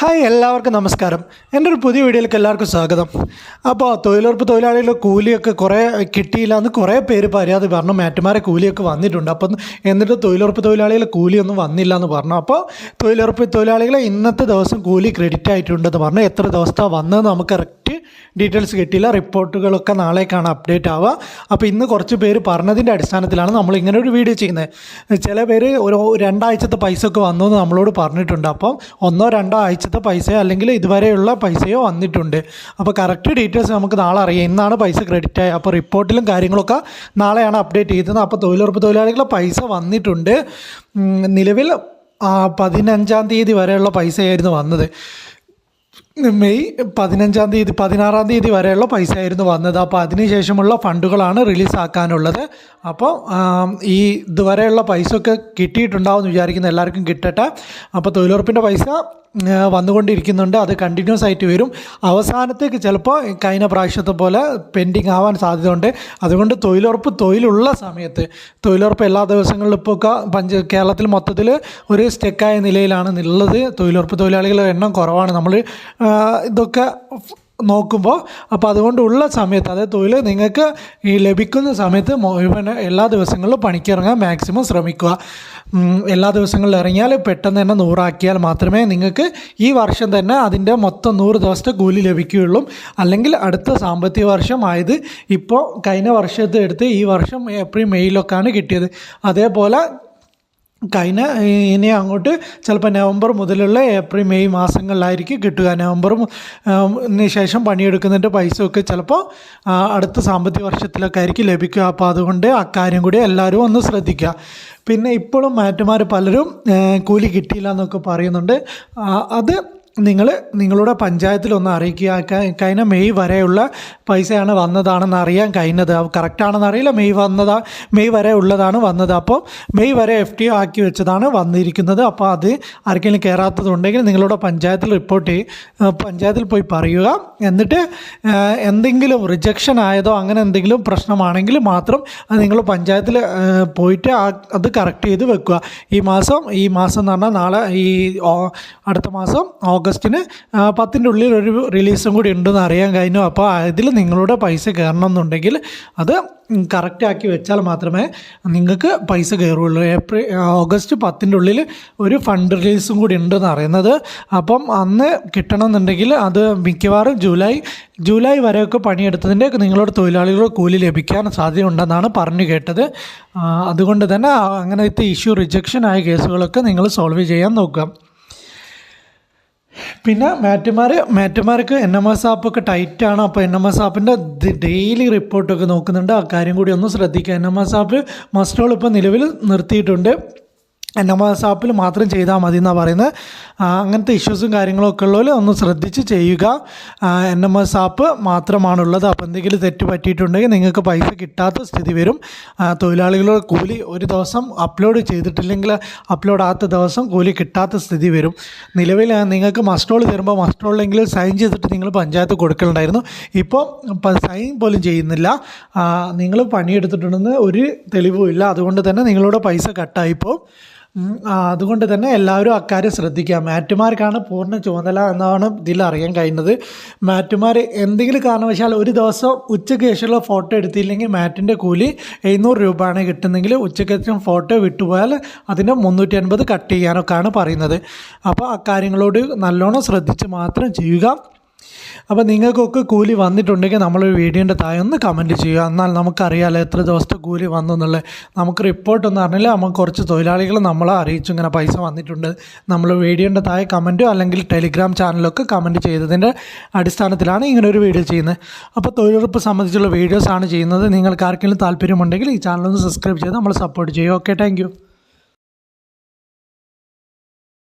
Hi എല്ലാവർക്കും നമസ്കാരം. എന്റെ ഒരു പുതിയ വീഡിയോയിലേക്ക് എല്ലാവർക്കും സ്വാഗതം. അപ്പോൾ തൊഴിലുറപ്പ് തൊഴിലാളികളുടെ കൂലിയൊക്കെ കുറേ കിട്ടിയില്ല എന്ന് കുറേ പേര് പരാതി പറഞ്ഞു. മാറ്റുമാരെ കൂലിയൊക്കെ വന്നിട്ടുണ്ട്. അപ്പം എന്നിട്ട് തൊഴിലുറപ്പ് തൊഴിലാളികളെ കൂലിയൊന്നും വന്നില്ല എന്ന് പറഞ്ഞു. അപ്പോൾ തൊഴിലുറപ്പ് തൊഴിലാളികളെ ഇന്നത്തെ ദിവസം കൂലി ക്രെഡിറ്റ് ആയിട്ടുണ്ടെന്ന് പറഞ്ഞു. എത്ര ദിവസത്താണ് വന്നതെന്ന് നമുക്ക് ഡീറ്റെയിൽസ് കിട്ടിയില്ല. റിപ്പോർട്ടുകളൊക്കെ നാളേക്കാണ് അപ്ഡേറ്റ് ആവുക. അപ്പോൾ ഇന്ന് കുറച്ച് പേര് പറഞ്ഞതിന്റെ അടിസ്ഥാനത്തിലാണ് നമ്മൾ ഇങ്ങനെ ഒരു വീഡിയോ ചെയ്യുന്നത്. ചില പേര് ഒരു രണ്ടാഴ്ചത്തെ പൈസ ഒക്കെ വന്നു എന്ന് നമ്മളോട് പറഞ്ഞിട്ടുണ്ട്. അപ്പം ഒന്നോ രണ്ടോ ആഴ്ചത്തെ പൈസയോ അല്ലെങ്കിൽ ഇതുവരെയുള്ള പൈസയോ വന്നിട്ടുണ്ട്. അപ്പോൾ കറക്റ്റ് ഡീറ്റെയിൽസ് നമുക്ക് നാളെ അറിയാം. ഇന്നാണ് പൈസ ക്രെഡിറ്റ് ആയത്. അപ്പോൾ റിപ്പോർട്ടിലും കാര്യങ്ങളൊക്കെ നാളെയാണ് അപ്ഡേറ്റ് ചെയ്തത്. അപ്പോൾ തൊഴിലുറപ്പ് തൊഴിലാളികളുടെ പൈസ വന്നിട്ടുണ്ട്. നിലവിൽ പതിനഞ്ചാം തീയതി വരെയുള്ള പൈസയായിരുന്നു വന്നത്. മെയ് പതിനഞ്ചാം തീയതി പതിനാറാം തീയതി വരെയുള്ള പൈസ ആയിരുന്നു വന്നത്. അപ്പോൾ അതിനുശേഷമുള്ള ഫണ്ടുകളാണ് റിലീസാക്കാനുള്ളത്. അപ്പോൾ ഈ ഇതുവരെയുള്ള പൈസ ഒക്കെ കിട്ടിയിട്ടുണ്ടാവും എന്ന് വിചാരിക്കുന്നു എല്ലാവർക്കും കിട്ടട്ടെ. അപ്പോൾ തൊഴിലുറപ്പിന്റെ പൈസ വന്നുകൊണ്ടിരിക്കുന്നുണ്ട്. അത് കണ്ടിന്യൂസ് ആയിട്ട് വരും. അവസാനത്തേക്ക് ചിലപ്പോൾ കഴിഞ്ഞ പ്രാവശ്യത്തെ പോലെ പെൻഡിങ് ആവാൻ സാധ്യതയുണ്ട്. അതുകൊണ്ട് തൊഴിലുറപ്പ് തൊഴിലുള്ള സമയത്ത് തൊഴിലുറപ്പ് എല്ലാ ദിവസങ്ങളിലും ഇപ്പോൾ ഒക്കെ പഞ്ച കേരളത്തിൽ മൊത്തത്തിൽ ഒരു സ്റ്റെക്കായ നിലയിലാണ് ഉള്ളത് തൊഴിലുറപ്പ് തൊഴിലാളികളുടെ എണ്ണം കുറവാണ്. നമ്മൾ ഇതൊക്കെ നോക്കുമ്പോൾ അപ്പോൾ അതുകൊണ്ടുള്ള സമയത്ത് അതായത് തൊഴിൽ നിങ്ങൾക്ക് ഈ ലഭിക്കുന്ന സമയത്ത് മുഴുവൻ എല്ലാ ദിവസങ്ങളിലും പണിക്കിറങ്ങാൻ മാക്സിമം ശ്രമിക്കുക. എല്ലാ ദിവസങ്ങളിലും ഇറങ്ങിയാൽ പെട്ടെന്ന് തന്നെ നൂറാക്കിയാൽ മാത്രമേ നിങ്ങൾക്ക് ഈ വർഷം തന്നെ അതിന്റെ മൊത്തം നൂറ് ദിവസത്തെ കൂലി ലഭിക്കുകയുള്ളൂ. അല്ലെങ്കിൽ അടുത്ത സാമ്പത്തിക വർഷം ആയത് ഇപ്പോൾ കഴിഞ്ഞ വർഷത്തെ എടുത്ത് ഈ വർഷം ഏപ്രിൽ മെയ്യിലൊക്കെയാണ് കിട്ടിയത്. അതേപോലെ കഴിഞ്ഞ ഇനി അങ്ങോട്ട് ചിലപ്പോൾ നവംബർ മുതലുള്ള ഏപ്രിൽ മെയ് മാസങ്ങളിലായിരിക്കും കിട്ടുക. നവംബറും ന് ശേഷം പണിയെടുക്കുന്നതിന്റെ പൈസ ഒക്കെ ചിലപ്പോൾ അടുത്ത സാമ്പത്തിക വർഷത്തിലൊക്കെ ആയിരിക്കും ലഭിക്കുക. അപ്പോൾ അതുകൊണ്ട് അക്കാര്യം കൂടി എല്ലാവരും ഒന്ന് ശ്രദ്ധിക്കുക. പിന്നെ ഇപ്പോഴും മാറ്റുമാർ പലരും കൂലി കിട്ടിയില്ല എന്നൊക്കെ പറയുന്നുണ്ട്. അത് നിങ്ങൾ നിങ്ങളുടെ പഞ്ചായത്തിലൊന്ന് അറിയിക്കുക. കഴിഞ്ഞ മെയ് വരെയുള്ള പൈസയാണ് വന്നതാണെന്ന് അറിയാൻ കഴിഞ്ഞത്. കറക്റ്റാണെന്ന് അറിയില്ല. മെയ് വന്നതാ മെയ് വരെ ഉള്ളതാണ് വന്നത്. അപ്പോൾ മെയ് വരെ എഫ് ടി ആക്കി വെച്ചതാണ് വന്നിരിക്കുന്നത്. അപ്പോൾ അത് ആർക്കെങ്കിലും കയറാത്തതുണ്ടെങ്കിൽ നിങ്ങളുടെ പഞ്ചായത്തിൽ റിപ്പോർട്ട് ചെയ്യും പഞ്ചായത്തിൽ പോയി പറയുക. എന്നിട്ട് എന്തെങ്കിലും റിജക്ഷൻ ആയതോ അങ്ങനെ എന്തെങ്കിലും പ്രശ്നമാണെങ്കിൽ മാത്രം അത് നിങ്ങൾ പഞ്ചായത്തിൽ പോയിട്ട് അത് കറക്റ്റ് ചെയ്ത് വെക്കുക. ഈ മാസം ഈ മാസം എന്ന് പറഞ്ഞാൽ നാളെ ഈ അടുത്ത മാസം ഓഗസ്റ്റിന് പത്തിന്റെ ഉള്ളിൽ ഒരു റിലീസും കൂടി ഉണ്ടെന്ന് അറിയാൻ കഴിഞ്ഞു. അപ്പോൾ അതിൽ നിങ്ങളുടെ പൈസ കയറണം എന്നുണ്ടെങ്കിൽ അത് കറക്റ്റാക്കി വെച്ചാൽ മാത്രമേ നിങ്ങൾക്ക് പൈസ കയറുള്ളൂ. ഏപ്രിൽ ഓഗസ്റ്റ് പത്തിന്റെ ഉള്ളിൽ ഒരു ഫണ്ട് റിലീസും കൂടി ഉണ്ടെന്ന് അറിയുന്നത്. അപ്പം അന്ന് കിട്ടണമെന്നുണ്ടെങ്കിൽ അത് മിക്കവാറും ജൂലൈ ജൂലൈ വരെയൊക്കെ പണിയെടുത്തതിന്റെ നിങ്ങളുടെ തൊഴിലാളികളുടെ കൂലി ലഭിക്കാൻ സാധ്യതയുണ്ടെന്നാണ് പറഞ്ഞു കേട്ടത്. അതുകൊണ്ട് തന്നെ അങ്ങനത്തെ ഇഷ്യൂ റിജക്ഷൻ ആയ കേസുകളൊക്കെ നിങ്ങൾ സോൾവ് ചെയ്യാൻ നോക്കുക. പിന്നെ മാറ്റുമാർ മാറ്റുമാർക്ക് എൻ എം എസ് ആപ്പൊക്കെ ടൈറ്റാണ് അപ്പോൾ എൻ എം എസ് ആപ്പിന്റെ ഡെയിലി റിപ്പോർട്ടൊക്കെ നോക്കുന്നുണ്ട്. ആ കാര്യം കൂടി ഒന്ന് ശ്രദ്ധിക്കുക. എൻ എം എസ് ആപ്പ് മസ്റ്റോൾ ഇപ്പോൾ നിലവിൽ നിർത്തിയിട്ടുണ്ട്. എസ് ആപ്പിൽ മാത്രം ചെയ്താൽ മതി എന്നാണ് പറയുന്നത്. അങ്ങനത്തെ ഇഷ്യൂസും കാര്യങ്ങളൊക്കെ ഉള്ളവർ ഒന്ന് ശ്രദ്ധിച്ച് ചെയ്യുക. എൻ എം എസ് ആപ്പ് മാത്രമാണുള്ളത്. അപ്പോൾ എന്തെങ്കിലും തെറ്റ് പറ്റിയിട്ടുണ്ടെങ്കിൽ നിങ്ങൾക്ക് പൈസ കിട്ടാത്ത സ്ഥിതി വരും. തൊഴിലാളികളുടെ കൂലി ഒരു ദിവസം അപ്ലോഡ് ചെയ്തിട്ടില്ലെങ്കിൽ അപ്ലോഡ് ആത്ത ദിവസം കൂലി കിട്ടാത്ത സ്ഥിതി വരും. നിലവിൽ നിങ്ങൾക്ക് മസ്റ്റോൾ തരുമ്പോൾ മസ്റ്റോളിലെങ്കിലും സൈൻ ചെയ്തിട്ട് നിങ്ങൾ പഞ്ചായത്ത് കൊടുക്കലുണ്ടായിരുന്നു. ഇപ്പോൾ സൈൻ പോലും ചെയ്യുന്നില്ല. നിങ്ങൾ പണിയെടുത്തിട്ടുണ്ടെന്ന് ഒരു തെളിവുമില്ല. അതുകൊണ്ട് തന്നെ നിങ്ങളുടെ പൈസ കട്ടായിപ്പോൾ അതുകൊണ്ട് തന്നെ എല്ലാവരും അക്കാര്യം ശ്രദ്ധിക്കുക മാറ്റുമാർക്കാണ് പൂർണ ചുമതല എന്നാണ് ഇതിൽ അറിയാൻ കഴിയുന്നത്. മാറ്റുമാർ എന്തെങ്കിലും കാരണവശാൽ ഒരു ദിവസം ഉച്ചയ്ക്ക് ശേഷമുള്ള ഫോട്ടോ എടുത്തില്ലെങ്കിൽ മാറ്റിന്റെ കൂലി എഴുന്നൂറ് രൂപയാണ് കിട്ടുന്നെങ്കിൽ ഉച്ചയ്ക്ക് ശേഷം ഫോട്ടോ വിട്ടുപോയാൽ അതിന് മുന്നൂറ്റി അൻപത് കട്ട് ചെയ്യാനൊക്കെയാണ് പറയുന്നത്. അപ്പോൾ അക്കാര്യങ്ങളോട് നല്ലോണം ശ്രദ്ധിച്ച് മാത്രം ചെയ്യുക. അപ്പോൾ നിങ്ങൾക്കൊക്കെ കൂലി വന്നിട്ടുണ്ടെങ്കിൽ നമ്മളൊരു വീഡിയോന്റെ താഴെ ഒന്ന് കമന്റ് ചെയ്യുക. എന്നാൽ നമുക്കറിയാമല്ലോ എത്ര ദിവസത്തെ കൂലി വന്നു എന്നുള്ളത്. നമുക്ക് റിപ്പോർട്ടൊന്നും അറിഞ്ഞില്ല. നമുക്ക് കുറച്ച് തൊഴിലാളികൾ നമ്മളെ അറിയിച്ചു. ഇങ്ങനെ പൈസ വന്നിട്ടുണ്ട്. നമ്മൾ വീഡിയോന്റെ താഴെ കമന്റോ അല്ലെങ്കിൽ ടെലിഗ്രാം ചാനലൊക്കെ കമന്റ് ചെയ്തതിന്റെ അടിസ്ഥാനത്തിലാണ് ഇങ്ങനെ ഒരു വീഡിയോ ചെയ്യുന്നത്. അപ്പോൾ തൊഴിലുറപ്പ് സംബന്ധിച്ചുള്ള വീഡിയോസാണ് ചെയ്യുന്നത്. നിങ്ങൾക്ക് ആർക്കെങ്കിലും താല്പര്യമുണ്ടെങ്കിൽ ഈ ചാനലൊന്ന് സബ്സ്ക്രൈബ് ചെയ്ത് നമ്മൾ സപ്പോർട്ട് ചെയ്യുക. Okay thank